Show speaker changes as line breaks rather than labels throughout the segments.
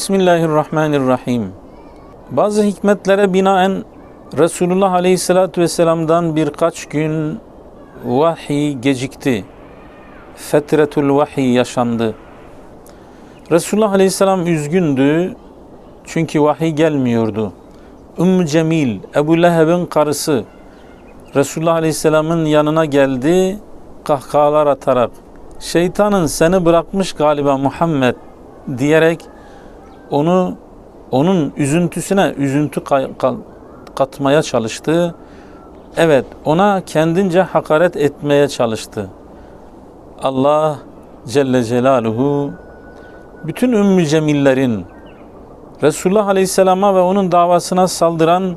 Bismillahirrahmanirrahim. Bazı hikmetlere binaen Resulullah Aleyhisselatü Vesselam'dan birkaç gün vahiy gecikti. Fetretul vahiy yaşandı. Resulullah Aleyhisselam üzgündü çünkü vahiy gelmiyordu. Ümmü Cemil, Ebu Leheb'in karısı Resulullah Aleyhisselam'ın yanına geldi kahkahalar atarak şeytanın seni bırakmış galiba Muhammed diyerek onu onun üzüntüsüne üzüntü katmaya çalıştı. Evet, ona kendince hakaret etmeye çalıştı. Allah Celle Celaluhu bütün Ümmü Cemillerin Resulullah Aleyhisselam'a ve onun davasına saldıran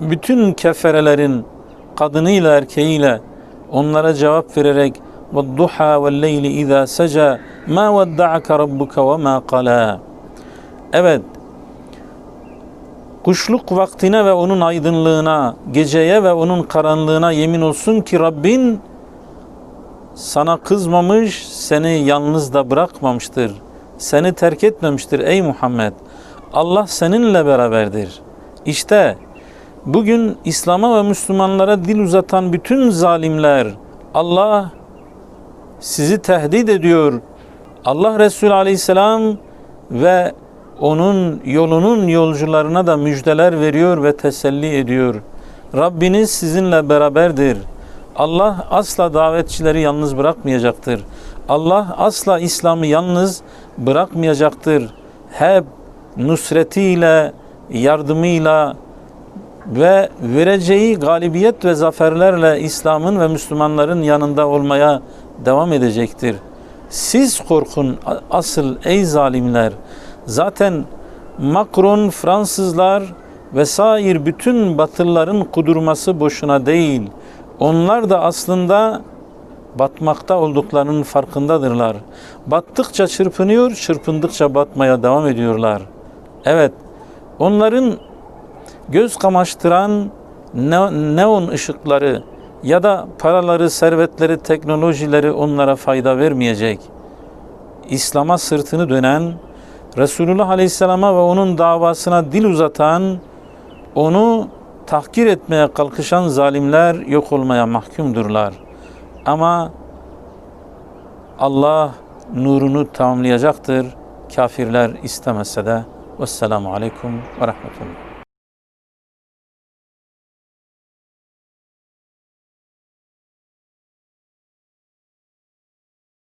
bütün keferelerin kadınıyla erkeğiyle onlara cevap vererek ve duha ve leyli iza seca ma vedda'aka rabbuka ma qala Evet, kuşluk vaktine ve onun aydınlığına, geceye ve onun karanlığına yemin olsun ki Rabbin sana kızmamış, seni yalnız da bırakmamıştır. Seni terk etmemiştir ey Muhammed. Allah seninle beraberdir. İşte bugün İslam'a ve Müslümanlara dil uzatan bütün zalimler Allah sizi tehdit ediyor. Allah Resulü Aleyhisselam ve onun yolunun yolcularına da müjdeler veriyor ve teselli ediyor. Rabbiniz sizinle beraberdir. Allah asla davetçileri yalnız bırakmayacaktır. Allah asla İslam'ı yalnız bırakmayacaktır. Hep nusretiyle, yardımıyla ve vereceği galibiyet ve zaferlerle İslam'ın ve Müslümanların yanında olmaya devam edecektir. Siz korkun asıl ey zalimler. Zaten Macron, Fransızlar vesaire bütün batılıların kudurması boşuna değil. Onlar da aslında batmakta olduklarının farkındadırlar. Battıkça çırpınıyor, çırpındıkça batmaya devam ediyorlar. Evet, onların göz kamaştıran ne- neon ışıkları ya da paraları, servetleri, teknolojileri onlara fayda vermeyecek. İslam'a sırtını dönen, Resulullah Aleyhisselam'a ve onun davasına dil uzatan, onu tahkir etmeye kalkışan zalimler yok olmaya mahkumdurlar. Ama Allah nurunu tamamlayacaktır. Kafirler istemese de. Vesselamu Aleyküm ve Rahmetullah.